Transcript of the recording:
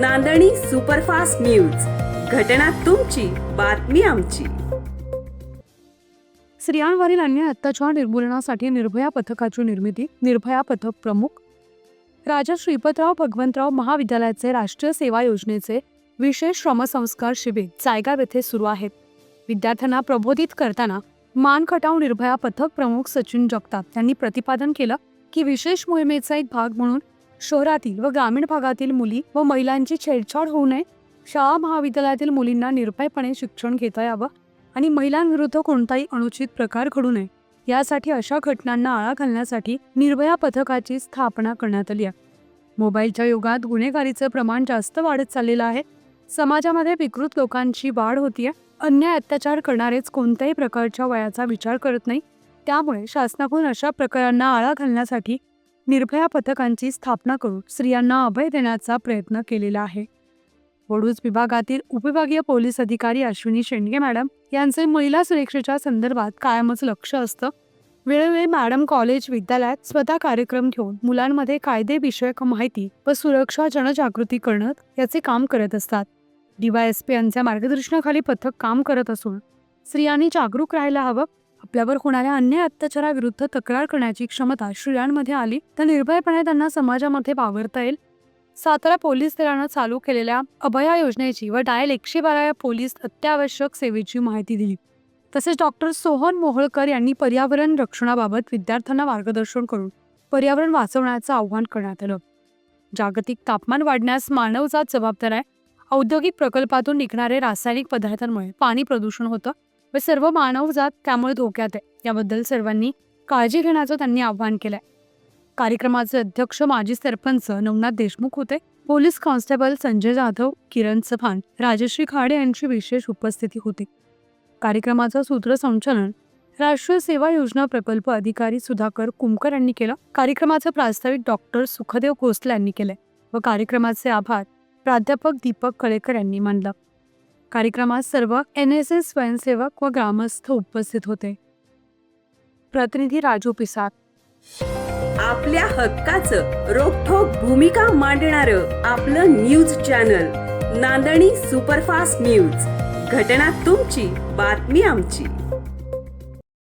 नांदणी superfast news. घटना तुमची बातमी आमची. स्त्रियांवरील अन्याय अत्याचार निर्मूलनासाठी निर्भया पथकाची निर्मिती निर्भया पथक प्रमुख. राजा श्रीपतराव भगवंतराव महाविद्यालयाचे राष्ट्रीय सेवा योजनेचे विशेष श्रमसंस्कार शिबिर जायगाव येथे सुरू आहेत विद्यार्थ्यांना प्रबोधित करताना मान खटाव निर्भया पथक प्रमुख सचिन जगताप यांनी प्रतिपादन केलं की विशेष मोहिमेचा एक भाग म्हणून शहरातील व ग्रामीण भागातील मुली व महिलांची छेडछाड होऊ नये. शाळा महाविद्यालयातील मुलींना निर्भयपणे शिक्षण घेता यावं आणि महिलांविरुद्ध कोणताही अनुचित प्रकार घडू नये. यासाठी अशा घटनांना आळा घालण्यासाठी निर्भया पथकाची स्थापना करण्यात आली आहे. मोबाईलच्या युगात गुन्हेगारीचं प्रमाण जास्त वाढत चाललेलं आहे. समाजामध्ये विकृत लोकांची वाढ होतीये. अन्याय अत्याचार करणारेच कोणत्याही प्रकारच्या वयाचा विचार करत नाही. त्यामुळे शासनाकडून अशा प्रकारांना आळा घालण्यासाठी निर्भया पथकांची स्थापना करून स्त्रियांना अभय देण्याचा प्रयत्न केलेला आहे. वडूज विभागातील उपविभागीय पोलीस अधिकारी अश्विनी शेंडगे मॅडम यांचे महिला सुरक्षेच्या संदर्भात कायमच लक्ष असतं. वेळोवेळी मॅडम कॉलेज विद्यालयात स्वतः कार्यक्रम घेऊन मुलांमध्ये कायदेविषयक माहिती व सुरक्षा जनजागृती करणं याचे काम करत असतात. डीवायएसपी यांच्या मार्गदर्शनाखाली पथक काम करत असून स्त्रियांनी जागरूक राहायला हवं आपल्यावर होणाऱ्या अन्याय अत्याचाराविरुद्ध तक्रार करण्याची क्षमता स्त्रियांमध्ये आली तर निर्भयपणे त्यांना समाजामध्ये वावरता येईल. सातारा पोलीस दलानं चालू केलेल्या अभया योजनेची व डायल एकशे बारा या पोलीस अत्यावश्यक सेवेची माहिती दिली. तसेच डॉक्टर सोहन मोहोळकर यांनी पर्यावरण रक्षणाबाबत विद्यार्थ्यांना मार्गदर्शन करून पर्यावरण वाचवण्याचं आव्हान करण्यात आलं. जागतिक तापमान वाढण्यास मानवजात जबाबदार आहे. औद्योगिक प्रकल्पातून निघणारे रासायनिक पदार्थांमुळे पाणी प्रदूषण होतं. व सर्व मानवजात त्यामुळे धोक्यात आहे. याबद्दल सर्वांनी काळजी घेण्याचं त्यांनी आवाहन केलंय. कार्यक्रमाचे अध्यक्ष माजी सरपंच नवनाथ देशमुख होते. पोलीस कॉन्स्टेबल संजय जाधव किरण चव्हाण राजश्री खाडे यांची विशेष उपस्थिती होती. कार्यक्रमाचं सूत्रसंचालन राष्ट्रीय सेवा योजना प्रकल्प अधिकारी सुधाकर कुमकर यांनी केलं. कार्यक्रमाचं प्रास्ताविक डॉक्टर सुखदेव भोसले यांनी केले व कार्यक्रमाचे आभार प्राध्यापक दीपक कळेकर यांनी मानलं. कार्यक्रमात सर्व एन एस एस स्वयंसेवक व ग्रामस्थ उपस्थित होते. प्रतिनिधी राजू पिसाक आपल्या हक्काचं रोखोक भूमिका मांडणारं आपलं news channel Nandani superfast news. घटना तुमची बातमी आमची.